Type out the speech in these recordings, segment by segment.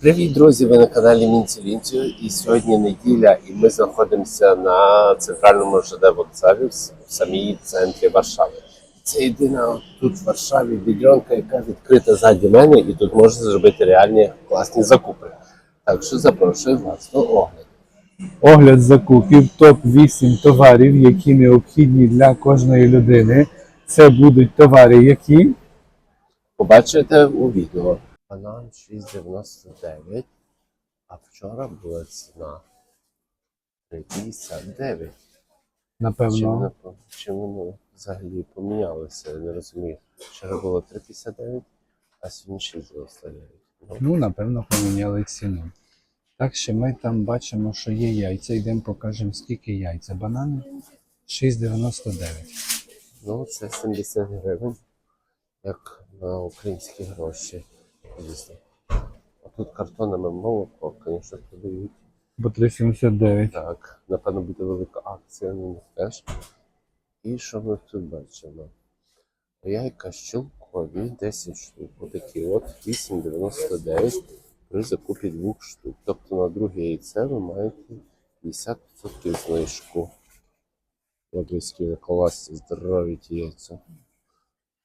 Привіт, друзі! Ви на каналі Мінці Лінцю. І сьогодні неділя, і ми знаходимося на центральному ЖД вокзалі в самій центрі Варшави. Це єдина тут в Варшаві бідрянка, яка відкрита ззаді мене, і тут можна зробити реальні класні закупи. Так що запрошую вас до огляду. Огляд закупів топ-8 товарів, які необхідні для кожної людини. Це будуть товари, які Побачите у відео. Банан 6,99, а вчора була ціна 3,59. Напевно, чим воно взагалі помінялося, я не розумію. Вчора було 3,59, а сьогодні 6,99. Ну, ну напевно поміняли ціну. Так що ми там бачимо, що є яйця. Йдемо покажемо, скільки яйця. Банани 6,99. ну, це 70 гривень, як на українські гроші. Дійсно. А тут картонами молоко, звісно, продають. По 3,79. Так, напевно, буде велика акція на них теж. І що ми тут бачимо? Яйка щелкові 10 штук. Отакі от 8,99 при закупі двох штук. Тобто на друге яйце ви маєте 50% знижку. От ви здорові ті яйця.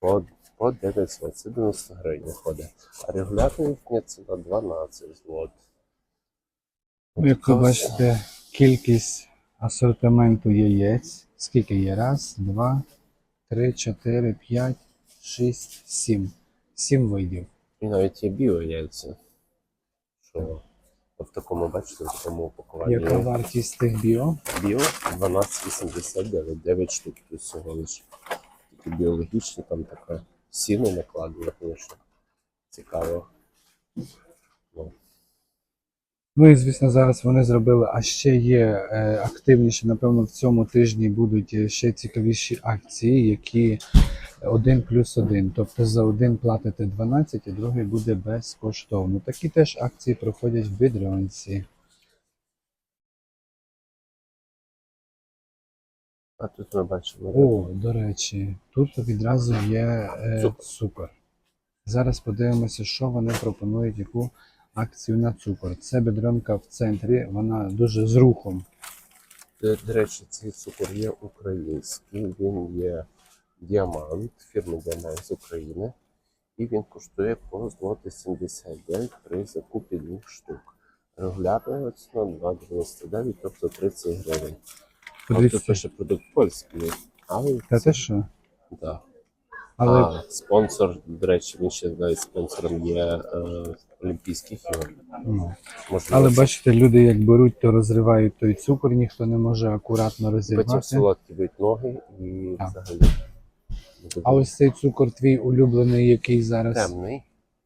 По, по 9 злот, це 90 гривень виходить. А регулярна їхня ціна 12 злот. Ну, Як ви бачите, кількість асортименту яєць. Скільки є? Раз, два, три, чотири, п'ять, шість, сім. Сім видів. І навіть є біо-яйця. Що в такому, бачите, в такому упакуванні. Яка вартість тих біо? Біо 12,89, 9 штук тут всього лише. Такі біологічні, там така сіно накладено, звісно. Цікаво. Ну, Ну і звісно, зараз вони зробили, а ще є е, активніше, напевно, в цьому тижні будуть е, ще цікавіші акції, які один плюс один. Тобто за один платите 12, а другий буде безкоштовно. Такі теж акції проходять в Бідрянці. А тут ми бачимо. О, до речі, тут відразу є е, Цукор. цукор. Зараз подивимося, що вони пропонують, яку акцію на цукор. Це бедронка в центрі, вона дуже з рухом. До, до речі, цей цукор є український, він є діамант, фірми Діамант з України. І він коштує по злоти 79 при закупі двох штук. Регулярна ціна 2,99, тобто 30 гривень. Тобто Подивіться. пише продукт польський, але Та це- те що? да. Але А, спонсор, до речі, він ще навіть спонсором є е, Олімпійських ігор. ну. Можливо, Але це бачите, люди як беруть, то розривають той цукор, ніхто не може акуратно потім солодкі б'ють ноги і Так. взагалі. А ось цей цукор твій улюблений, який зараз. темний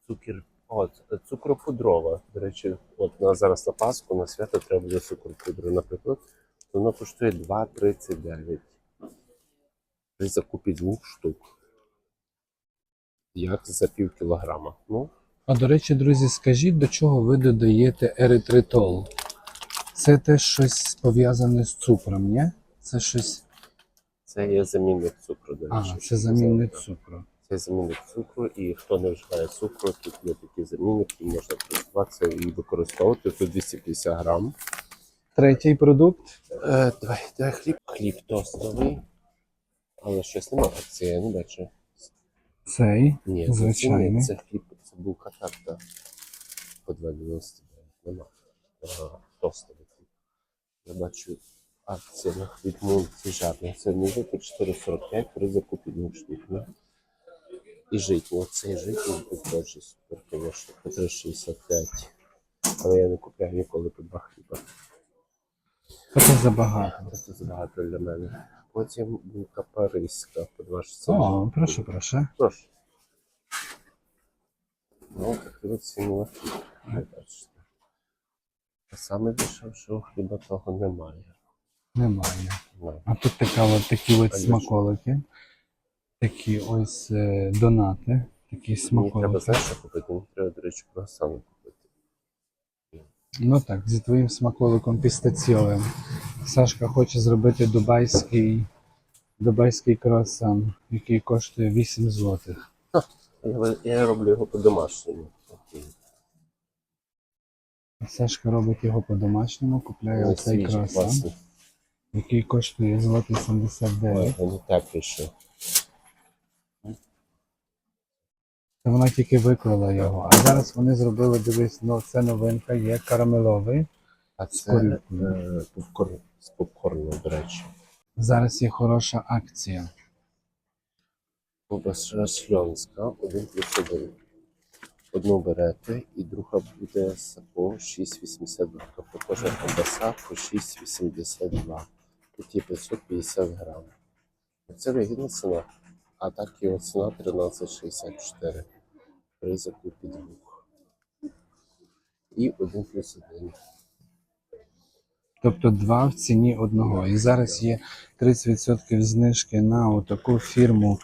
цукір. От, цукропудрова. До речі, от на зараз на Пасху, на свято треба буде цукропудру, наприклад. Воно коштує 2,39. При закупі двох штук. Як за пів кілограма. Ну, А до речі, друзі, скажіть, до чого ви додаєте еритритол? Це теж щось пов'язане з цукром, ні? Це щось. це є замінник цукру, до речі. А, це замінник цукру. Це замінник цукру, і хто не вживає цукру, тут є такі замінники, можна користуватися і використовувати. Тут 250 грам. Третій продукт. Е, давай, давай хліб. Хліб тостовий. Але щось немає акції, я не бачу. Цей. Ні, це- Звичайний. Це, це хліб, це булка тарта. По 2,99. Нема. Ага, тостовий хліб. Я бачу акція на хліб мультижарний. Це ніби по 4,45 при закупі двох штук. Ну. І житній. Оцей житній тут теж супер, звісно, по 3,65. Але я не купляю ніколи по два хліба. Це забагато. Це забагато для мене. Потім булка паризька по 27. О, прошу, прошу. Прошу. Ну, ціни на бачите. А саме дешевшого хліба того немає. Немає. Ну, А тут така от, такі от А смаколики. Такі ось е, донати. Такі Мені треба, знаєш, що купити? Мені треба, до речі, круасани. Ну так, зі твоїм смаколиком пістаціовим. Сашка хоче зробити дубайський, дубайський круасан, який коштує 8 злотих. Я, я роблю його по-домашньому. Сашка робить його по-домашньому, купляє Вони оцей свіжі, круасан, який коштує злотий Ой, 79. Вони тепліші. Це вона тільки виклала його. А зараз вони зробили, дивись, ну це новинка, є карамеловий. А це е, попкорн з попкорном, до речі. Зараз є хороша акція. Ковбаса шльонська, один плюс один. Одну берете і друга буде по 6,82. Тобто кожна ковбаса по 6,82. Тут є 550 грам. Це вигідна ціна. А так його ціна 13,64 при закупі двох. І один плюс один. Тобто два в ціні одного. І зараз є 30% знижки на отаку фірму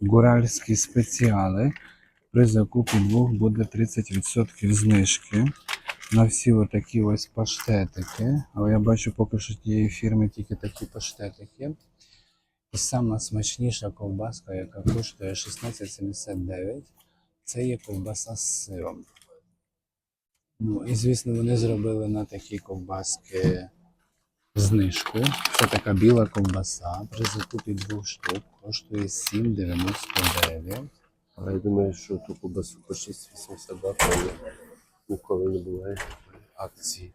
Гуральські спеціали. При закупі двох буде 30% знижки на всі отакі ось паштетики. Але я бачу поки що тієї фірми тільки такі паштетики. І сама смачніша ковбаска, яка коштує 16,79, це є ковбаса з сиром. Ну і звісно, вони зробили на такі ковбаски знижку. Це така біла ковбаса. При закупі двох штук коштує 7,99. Але я думаю, що ту ковбасу по 6,82 то ні- ніколи не буває акції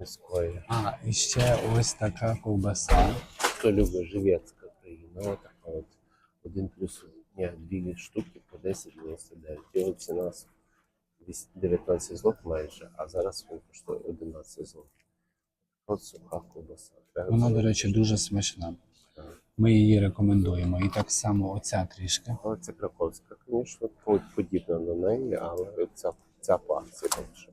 низької. А, і ще ось така ковбаса. Хто любить живецька країна, така от один плюс ні, дві штуки 10,99. Його ціна 19 злот майже, а зараз він коштує 11 злот. От суха ковбаса. Вона, до речі, дуже смачна. Ми її рекомендуємо. І так само оця трішки. Але це краковська, звісно, подібна до неї, але ця, ця по більше.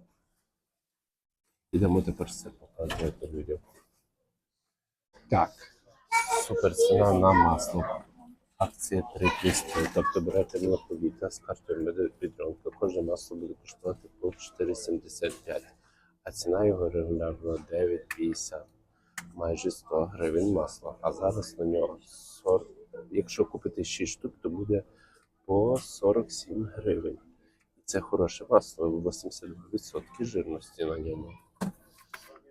Ідемо тепер все показувати людям. Так. Супер ціна на масло. Акція 3 плюс 3. Тобто берете молоко віта з картою підронка. Кожне масло буде коштувати по 4,75. А ціна його регулярно 9,50. Майже 100 гривень масла. А зараз на нього 40. Якщо купити 6 штук, то буде по 47 гривень. Це хороше масло, 82% жирності на ньому.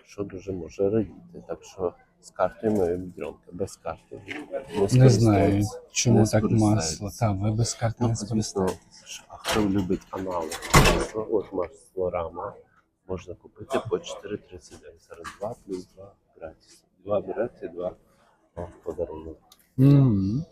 Що дуже може радіти. Так що з картою моєї бідронки, без карти. Не знаю, чому Не так масло. Та, ви без карти Ну, не скористаєтесь. а хто любить аналог, масло, от масло рама, можна купити по 4,39. Зараз 2 плюс 2 гратис. 2 берете, 2 о, подарунок. Мгм.